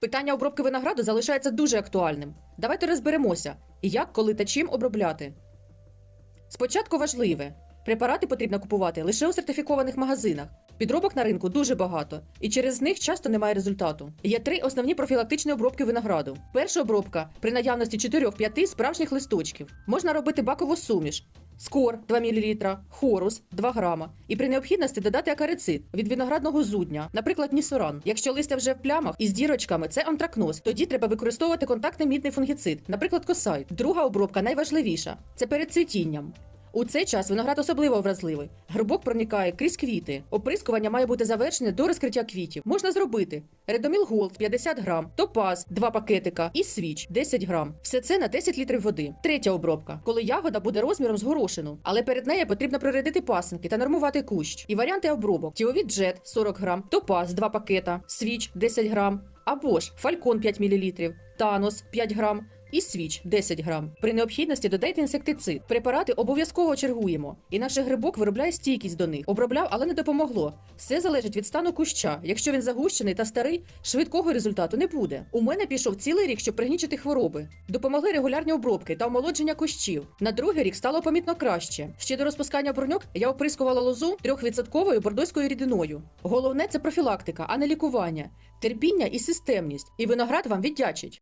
Питання обробки винограду залишається дуже актуальним. Давайте розберемося, як, коли та чим обробляти. Спочатку важливе: препарати потрібно купувати лише у сертифікованих магазинах. Підробок на ринку дуже багато, і через них часто немає результату. Є три основні профілактичні обробки винограду. Перша обробка при наявності 4-5 справжніх листочків. Можна робити бакову суміш. Скор 2 мл, хорус 2 грама. І при необхідності додати акарицид від виноградного зудня, наприклад, нісоран. Якщо листя вже в плямах із дірочками, це антракноз. Тоді треба використовувати контактний мідний фунгіцид, наприклад, косайт. Друга обробка найважливіша це перед цвітінням. У цей час виноград особливо вразливий. Грибок проникає крізь квіти. Оприскування має бути завершене до розкриття квітів. Можна зробити редоміл голд 50 грам, топаз 2 пакетика і свіч 10 грам. Все це на 10 літрів води. Третя обробка, коли ягода буде розміром з горошину, але перед нею потрібно прорядити пасинки та нормувати кущ. І варіанти обробок: тіовіт джет 40 грам, топаз 2 пакета, свіч 10 грам, або ж фалькон 5 мл, танос 5 грам. І свіч 10 грам. При необхідності додайте інсектицид. Препарати обов'язково чергуємо. Інакше грибок виробляє стійкість до них. Обробляв, але не допомогло. Все залежить від стану куща. Якщо він загущений та старий, швидкого результату не буде. У мене пішов цілий рік, щоб пригнічити хвороби. Допомогли регулярні обробки та омолодження кущів. На другий рік стало помітно краще. Ще до розпускання бруньок я оприскувала лозу 3% бордоською рідиною. Головне це профілактика, а не лікування, терпіння і системність. І виноград вам віддячить.